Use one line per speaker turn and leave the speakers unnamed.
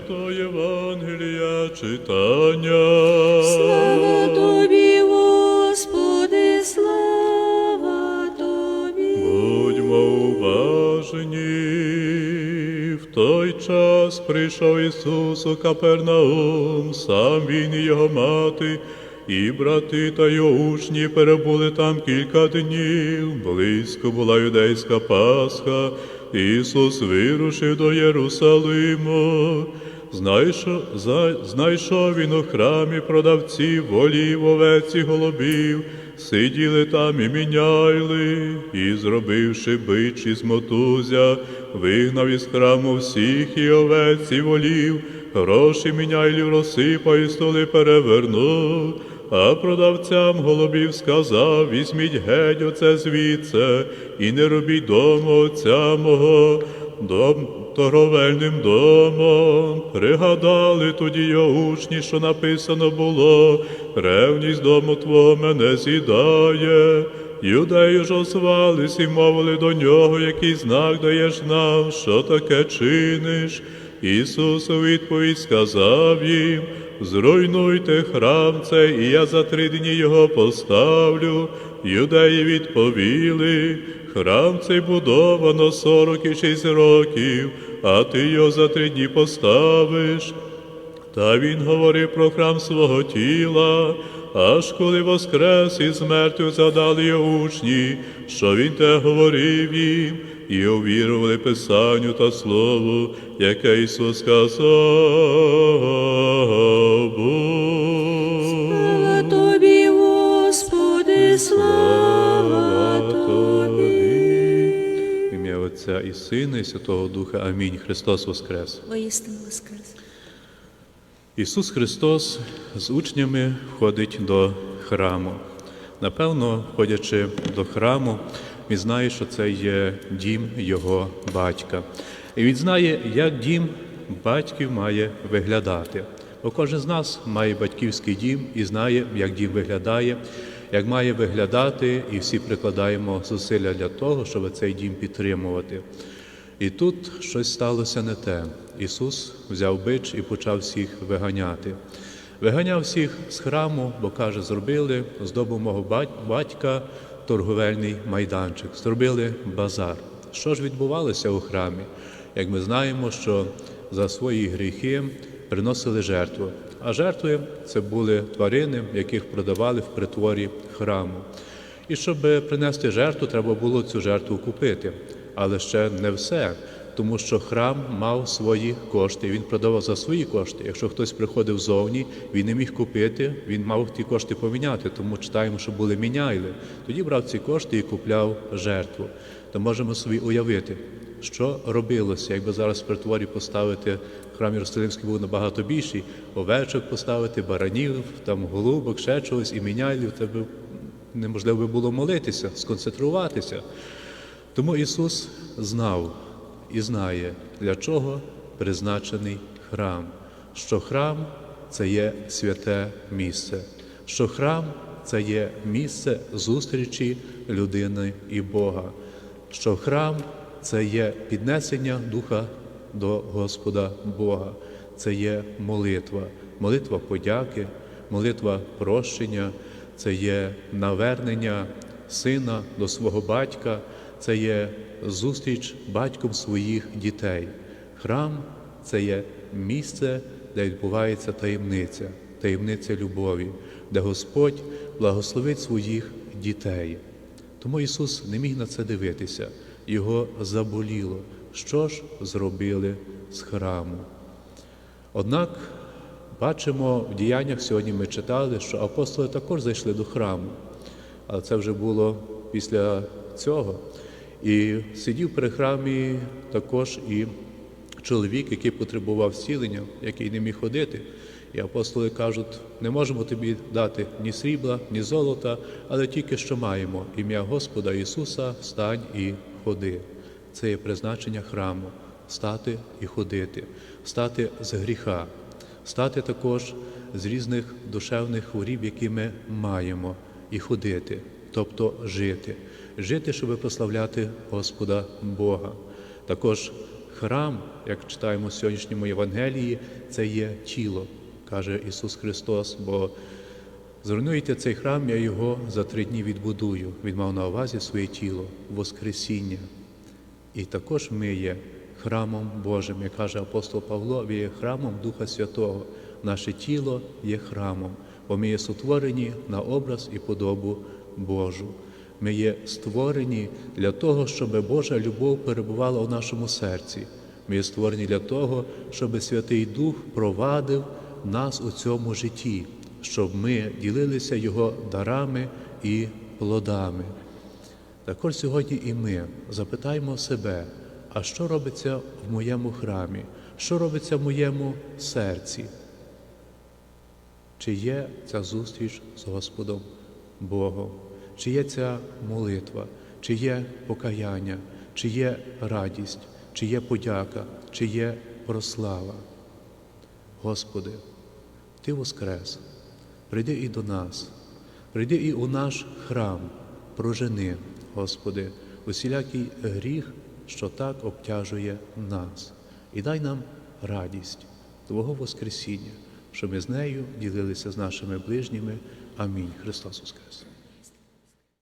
Свято Євангелія читання.
Слава тобі, Господи, слава тобі.
Будьмо уважні. В той час прийшов Ісус у Капернаум, сам він і його мати, і брати та його учні перебули там кілька днів. Близько була юдейська Пасха. Ісус вирушив до Єрусалиму. Знайшов, він у храмі продавців, волів, овець і голубів, сиділи там і міняйли, і, зробивши бич із мотузя, вигнав із храму всіх і овець і волів, гроші міняйлів розсипав і столи перевернув. А продавцям голубів сказав, візьміть геть оце звідси, і не робіть дому отця мого, дом торговельним домом. Пригадали тоді його учні, що написано було, ревність дому твого мене з'їдає. Юдеї ж озвались і мовили до нього, який знак даєш нам, що таке чиниш. Ісус у відповідь сказав їм, зруйнуйте храм цей, і я за три дні його поставлю. Юдеї відповіли, храм цей будовано сорок і шість років, а ти його за три дні поставиш. Та він говорив про храм свого тіла, аж коли воскрес із мертвих задали його учні, що він те говорив їм, і увірували Писанню та Слову, яке Ісус сказав. Отця і Сина, і Святого Духа. Амінь. Христос Воскрес.
Воістину воскрес.
Ісус Христос з учнями входить до храму. Напевно, входячи до храму, він знає, що це є дім його батька. І він знає, як дім батьків має виглядати. Бо кожен з нас має батьківський дім і знає, як дім виглядає, як має виглядати, і всі прикладаємо зусилля для того, щоб цей дім підтримувати. І тут щось сталося не те. Ісус взяв бич і почав всіх виганяти. Виганяв всіх з храму, бо каже, зробили з дому мого батька торговельний майданчик, зробили базар. Що ж відбувалося у храмі? Як ми знаємо, що за свої гріхи приносили жертву. А жертви це були тварини, яких продавали в притворі храму. І щоб принести жертву, треба було цю жертву купити. Але ще не все, тому що храм мав свої кошти. Він продавав за свої кошти. Якщо хтось приходив зовні, він не міг купити, він мав ті кошти поміняти, тому читаємо, що були міняйли. Тоді брав ці кошти і купляв жертву. То можемо собі уявити, що робилося, якби зараз в притворі поставити храм Єрусалимський був набагато більший, овечок поставити, баранів, там голубок, ще чогось і міняйлів, тебе неможливо би було молитися, сконцентруватися. Тому Ісус знав і знає, для чого призначений храм, що храм це є святе місце, що храм це є місце зустрічі людини і Бога, що храм це є піднесення духа до Господа Бога, це є молитва, молитва подяки, молитва прощення, це є навернення сина до свого батька, це є зустріч батьком своїх дітей. Храм це є місце, де відбувається таємниця, таємниця любові, де Господь благословить своїх дітей. Тому Ісус не міг на це дивитися, його заболіло, що ж зробили з храму. Однак бачимо в діяннях сьогодні ми читали, що апостоли також зайшли до храму, але це вже було після цього. І сидів при храмі також і чоловік, який потребував зцілення, який не міг ходити. І апостоли кажуть, не можемо тобі дати ні срібла, ні золота, але тільки що маємо ім'я Господа Ісуса, встань і ходи. Це є призначення храму стати і ходити, стати з гріха, стати також з різних душевних хворіб, які ми маємо, і ходити, тобто жити, жити, щоб прославляти Господа Бога. Також храм, як читаємо в сьогоднішньому Євангелії, це є тіло, каже Ісус Христос. Бо зруйнуєте цей храм, я його за три дні відбудую. Він мав на увазі своє тіло, Воскресіння. І також ми є храмом Божим, як каже апостол Павло, ви є храмом Духа Святого. Наше тіло є храмом, бо ми є сотворені на образ і подобу Божу. Ми є створені для того, щоб Божа любов перебувала у нашому серці. Ми є створені для того, щоб Святий Дух провадив нас у цьому житті, щоб ми ділилися Його дарами і плодами. Також сьогодні і ми запитаємо себе, а що робиться в моєму храмі, що робиться в моєму серці? Чи є ця зустріч з Господом Богом? Чи є ця молитва, чи є покаяння, чи є радість, чи є подяка, чи є прослава? Господи, Ти воскрес, прийди і до нас, прийди і у наш храм, прожени, Господи, усілякий гріх, що так обтяжує нас, і дай нам радість Твого Воскресіння, що ми з нею ділилися з нашими ближніми. Амінь. Христос Воскрес!